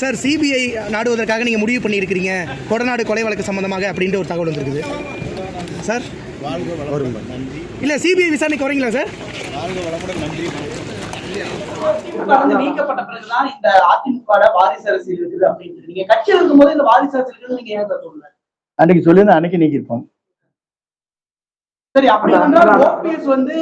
Sir CBI நாடுவதற்காக நீங்கள் முடிவு பண்ணியிருக்கிறீங்க. கொடநாடு கொலை வழக்கு சம்பந்தமாக அப்படின்ற ஒரு தகவல் வந்திருக்குது. சார்? இல்லை சிபிஐ விசாரணைக்கு வரீங்களா சார்? நீக்கப்பட்ட பிறகுதான் இந்த அதிமுக வாரிசு அரசியல் இருக்குது அப்படின்னு நீங்க கட்சியில் இருக்கும்போது இந்த வாரிசு அரசியல் இருக்குது நீங்க ஏன் சார் சொல்லல அன்னைக்கு சொல்லியிருந்தா அன்னைக்கு நீக்கிருப்போம் சரி அப்படி என்றால் ஓபிஎஸ் வந்து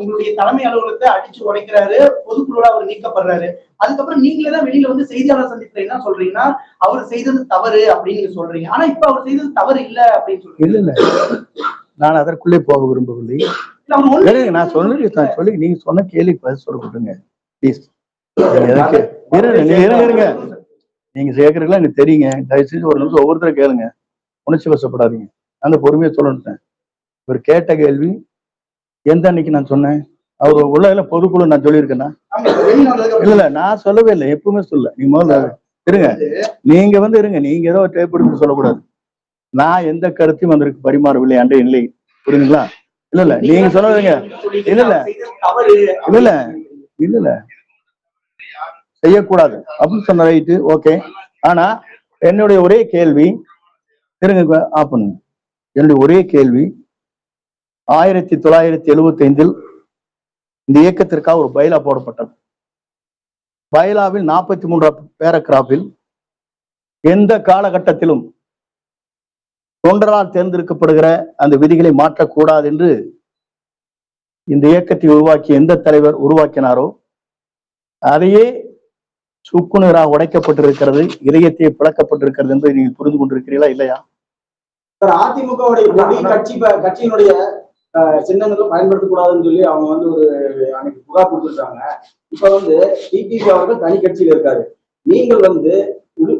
உங்களுடைய தலைமை அலுவலகத்தை அடிச்சு உடைக்கிறாரு பொதுக்குழுல அவர் நீக்கப்படுறாரு. அதுக்கப்புறம் நீங்களே தான் வெளியில வந்து செய்தியாளர் சந்திப்புல என்ன சொல்றீங்கன்னா அவர் செய்தது தவறு அப்படின்னு நீங்க சொல்றீங்க. ஆனா இப்ப அவர் செய்தது தவறு இல்ல அப்படின்னு சொல்றீங்க. இல்ல இல்ல. நான் அதற்குள்ளே போக விரும்பவில்லை. நான் சொல்லி நான் சொல்லி நீங்க சொன்ன கேள்வி பதில் சொல்ல கொடுங்க ப்ளீஸ் இருங்க நீங்க சேர்க்கறதுலாம் எனக்கு தெரியுங்க. தயவு செஞ்சு ஒரு நிமிஷம் ஒவ்வொருத்தரும் கேளுங்க. உணர்ச்சி வசப்படாதீங்க. அந்த பொறுமையை சொல்லணுட்டேன் இவர் கேட்ட கேள்வி எந்த அன்னைக்கு நான் சொன்னேன்? அவர் உள்ள பொதுக்குழு நான் சொல்லியிருக்கேன்னா? இல்ல இல்ல நான் சொல்லவே இல்லை எப்பவுமே சொல்ல. நீங்க முதல்ல இருங்க. நீங்க வந்து இருங்க நீங்க ஏதோ டேப் எடுத்து சொல்லக்கூடாது. நான் எந்த கருத்தையும் அதற்கு பரிமாறவில்லை அன்றைய இல்லை. புரியுதுங்களா? இல்ல இல்ல நீங்க சொன்னதுங்க இல்ல இல்ல இல்ல இல்ல இல்ல இல்ல. செய்யக்கூடாது. அப்படின்னு சொன்ன ரைட்டு ஓகே ஆனா என்னுடைய ஒரே கேள்வி இருங்க ஆஃப் பண்ணுங்க. என்னுடைய ஒரே கேள்வி ஆயிரத்தி தொள்ளாயிரத்தி எழுபத்தி ஐந்தில் இந்த இயக்கத்திற்காக ஒரு பைலா போடப்பட்டது. பைலாவில் நாற்பத்தி மூன்று பேராகிராஃபில் எந்த காலகட்டத்திலும் தொண்டரால் தேர்ந்தெடுக்கப்படுகிற அந்த விதிகளை மாற்றக்கூடாது என்று இந்த இயக்கத்தை உருவாக்கி எந்த தலைவர் உருவாக்கினாரோ அதையே சுக்குநீராக உடைக்கப்பட்டிருக்கிறது இதயத்தை பிளக்கப்பட்டிருக்கிறது என்று நீங்கள் புரிந்து கொண்டிருக்கிறீர்களா இல்லையா? அதிமுக கட்சி கட்சியினுடைய சின்னங்களை பயன்படுத்தக்கூடாதுன்னு சொல்லி அவங்க வந்து ஒரு அன்னைக்கு புகார் கொடுத்துருக்காங்க இப்ப வந்து டிடிபி அவர்கள் தனி கட்சியில இருக்காரு நீங்கள் வந்து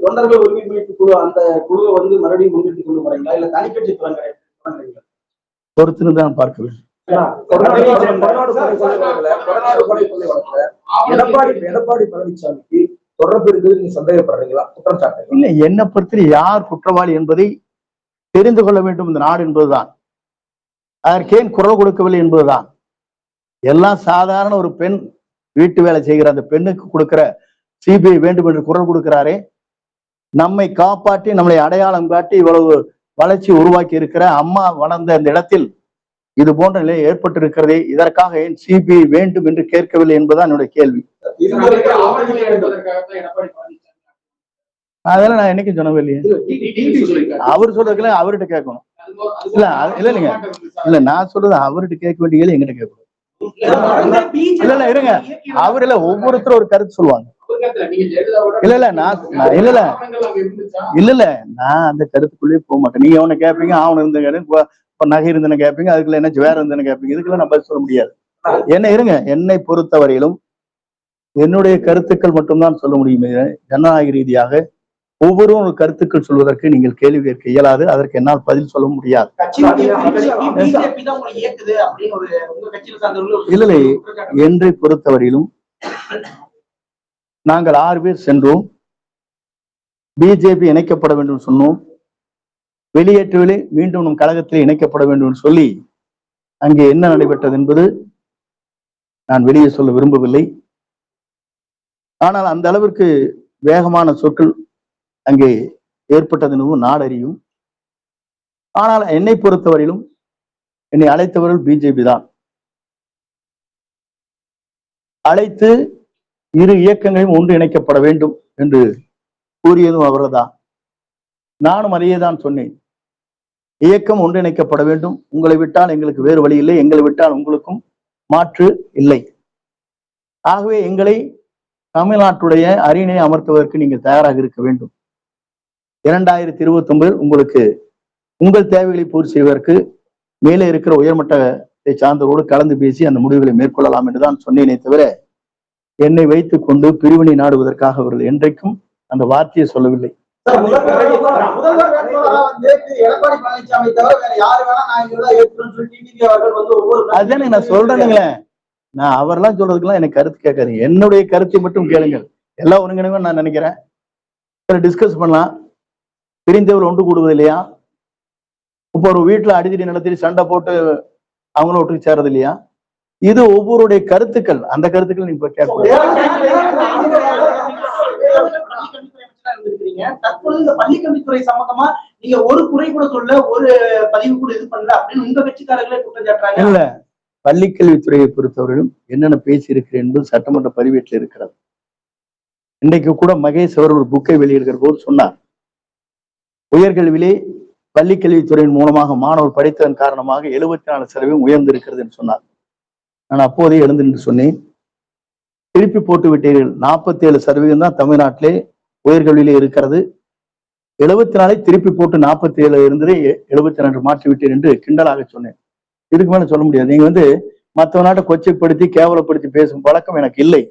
தொண்டர்கள் உரிமை மீட்பு குழு அந்த குழுவை வந்து மறுபடியும் முன்னிட்டு கொண்டு போறீங்களா இல்ல தனி கட்சி தொடங்க தொடங்குறீங்களா பொறுத்திருந்து தான் பார்க்க வேண்டும் எடப்பாடி எடப்பாடி பழனிசாமிக்கு தொடர்பு நீங்க சந்தேகப்படுறீங்களா குற்றம் சாட்டுறீங்களா இல்லை என்னை பொறுத்தவரை யார் குற்றவாளி என்பதை தெரிந்து கொள்ள வேண்டும் இந்த நாடு என்பதுதான் அதற்கு ஏன் குரல் கொடுக்கவில்லை என்பதுதான். எல்லாம் சாதாரண ஒரு பெண் வீட்டு வேலை செய்கிற அந்த பெண்ணுக்கு கொடுக்கிற சிபிஐ வேண்டும் என்று குரல் கொடுக்கிறாரே. நம்மை காப்பாற்றி நம்மளை அடையாளம் காட்டி இவ்வளவு வளர்ச்சி உருவாக்கி இருக்கிற அம்மா வளர்ந்த இந்த இடத்தில் இது போன்ற நிலை ஏற்பட்டிருக்கிறதே இதற்காக ஏன் சிபிஐ வேண்டும் என்று கேட்கவில்லை என்பதுதான் என்னுடைய கேள்வி. அதெல்லாம் நான் என்னைக்கும் சொன்னவே இல்லையே டிடிபி சொல்லியிருக்காரு. அவர் சொல்றதுக்குள்ள அவர்கிட்ட கேட்கணும். இல்ல, இல்ல, இல்லைங்க. இல்ல நான் சொல்றது அவர்கிட்ட கேட்க வேண்டிய கேள்வி எங்கிட்ட கேட்கணும் இல்ல, இல்ல, இருங்க. அவர் இல்ல ஒவ்வொருத்தரும் ஒரு கருத்து சொல்லுவாங்க. இல்ல இல்ல நான் இல்ல இல்ல. இல்ல இல்ல நான் அந்த கருத்துக்குள்ளேயே போக மாட்டேன். நீங்க அவனை கேட்பீங்க அவன் இருந்த இப்ப நகை இருந்தேன்னு கேட்பீங்க அதுக்குள்ள என்ன வேற இருந்தேன்னு கேட்பீங்க இதுக்கெல்லாம் நான் பதில் சொல்ல முடியாது. என்ன இருங்க. என்னை பொறுத்தவரையிலும் என்னுடைய கருத்துக்கள் மட்டும்தான் சொல்ல முடியுமே. ஜனநாயக ரீதியாக ஒவ்வொருவரும் கருத்துக்கள் சொல்வதற்கு நீங்கள் கேள்வி கேட்க இயலாது. அதற்கு என்னால் பதில் சொல்ல முடியாது. இல்லை என்றை பொறுத்தவரையிலும் நாங்கள் ஆறு பேர் சென்றோம். பிஜேபி இணைக்கப்பட வேண்டும் சொன்னோம். வெளியேற்றவில்லை. மீண்டும் நம் கழகத்தில் இணைக்கப்பட வேண்டும் என்று சொல்லி அங்கே என்ன நடைபெற்றது என்பது நான் வெளியே சொல்ல விரும்பவில்லை. ஆனால் அந்த அளவிற்கு வேகமான சொற்கள் அங்கே ஏற்பட்டதெனவும் நாடறியும். ஆனால் என்னை பொறுத்தவரையிலும் என்னை அழைத்தவர்கள் பிஜேபி தான். அழைத்து இரு இயக்கங்களையும் ஒன்று இணைக்கப்பட வேண்டும் என்று கூறியதும் அவர்தான். நானும் அதையே தான் சொன்னேன். இயக்கம் ஒன்றிணைக்கப்பட வேண்டும். உங்களை விட்டால் எங்களுக்கு வேறு வழி இல்லை. எங்களை விட்டால் உங்களுக்கும் மாற்று இல்லை. ஆகவே எங்களை தமிழ்நாட்டுடைய அரியணை அமர்த்துவதற்கு நீங்கள் தயாராக இருக்க வேண்டும். இரண்டாயிரத்தி இருபத்தி ஒன்பது உங்களுக்கு உங்கள் தேவைகளை பூர்த்தி செய்வதற்கு மேலே இருக்கிற உயர்மட்டத்தை சார்ந்தவரோடு கலந்து பேசி அந்த முடிவுகளை மேற்கொள்ளலாம் என்றுதான் சொன்னேனே தவிர என்னை வைத்துக் கொண்டு பிரிவினை நாடுவதற்காக அவர்கள் என்றைக்கும் அந்த வார்த்தையை சொல்லவில்லை. அதுதானே நான் சொல்றேனுங்களே. நான் அவரெல்லாம் சொல்றதுக்கெல்லாம் எனக்கு கருத்து கேட்காதீங்க. என்னுடைய கருத்தை மட்டும் கேளுங்கள். எல்லாம் ஒருங்கிணைவே நான் நினைக்கிறேன். டிஸ்கஸ் பண்ணலாம். பிரிந்தவர் ஒன்று கூடுவது இல்லையா? இப்போ ஒரு வீட்டுல அடிதடி நடத்தி சண்டை போட்டு அவங்களும் ஒட்டுக்கு சேர்றது இல்லையா? இது ஒவ்வொருடைய கருத்துக்கள். அந்த கருத்துக்கள் நீங்க இப்ப கேட்கலாம் இல்ல. பள்ளிக்கல்வித்துறையை பொறுத்தவரையிலும் என்னென்ன பேசியிருக்கிறேன் என்பது சட்டமன்ற பதிவேட்டில் இருக்கிறது. இன்றைக்கு கூட மகேஷ் அவர் ஒரு புக்கை வெளியிடுகிற போது சொன்னார். உயர்கல்வியிலே பள்ளிக்கல்வித்துறையின் மூலமாக மாணவர் படித்ததன் காரணமாக எழுபத்தி நாலு சதவீதம் உயர்ந்திருக்கிறது என்று சொன்னார். நான் அப்போதே எழுந்து நின்று சொன்னேன். திருப்பி போட்டு விட்டீர்கள். நாற்பத்தி ஏழு சதவீதம் தான் தமிழ்நாட்டிலே உயர்கல்வியிலே இருக்கிறது. எழுபத்தி நாலை திருப்பி போட்டு நாற்பத்தி ஏழு இருந்ததே எழுபத்தி ரெண்டு மாற்றி விட்டீர் என்று கிண்டலாக சொன்னேன். இதுக்கு மேலே சொல்ல முடியாது. நீங்க வந்து மற்ற நாட்டை கொச்சைப்படுத்தி கேவலப்படுத்தி பேசும் பழக்கம் எனக்கு இல்லை.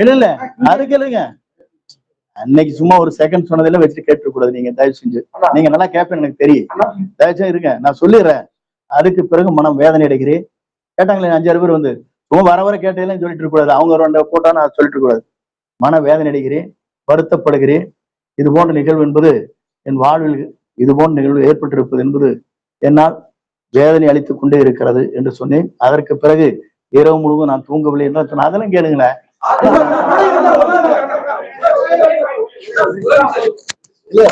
இல்ல இல்ல. அது கேளுங்க. அன்னைக்கு சும்மா ஒரு செகண்ட் சொன்னதெல்லாம் வச்சுட்டு கேட்க கூடாது நீங்க தயவு செஞ்சு. நீங்க நல்லா கேட்பேன் எனக்கு தெரியும். தயவு செஞ்சு இருங்க. நான் சொல்லிடுறேன். அதுக்கு பிறகு மனம் வேதனை அடைகிறேன். கேட்டாங்களே அஞ்சாறு பேர் வந்து சும்மா வர வர கேட்டதெல்லாம் சொல்லிட்டு கூடாது அவங்க ரெண்டு போட்டா நான் சொல்லிட்டு கூடாது மன வேதனை அடைகிறேன். வருத்தப்படுகிறேன். இது போன்ற நிகழ்வு என்பது என் வாழ்வில் இது போன்ற நிகழ்வு ஏற்பட்டிருப்பது என்பது என்னால் வேதனை அளித்துக் கொண்டே இருக்கிறது என்று சொன்னேன். அதற்கு பிறகு இரவு முழுவதும் நான் தூங்கவில்லை என்று சொன்னேன். அதெல்லாம் கேளுங்களேன். இல்ல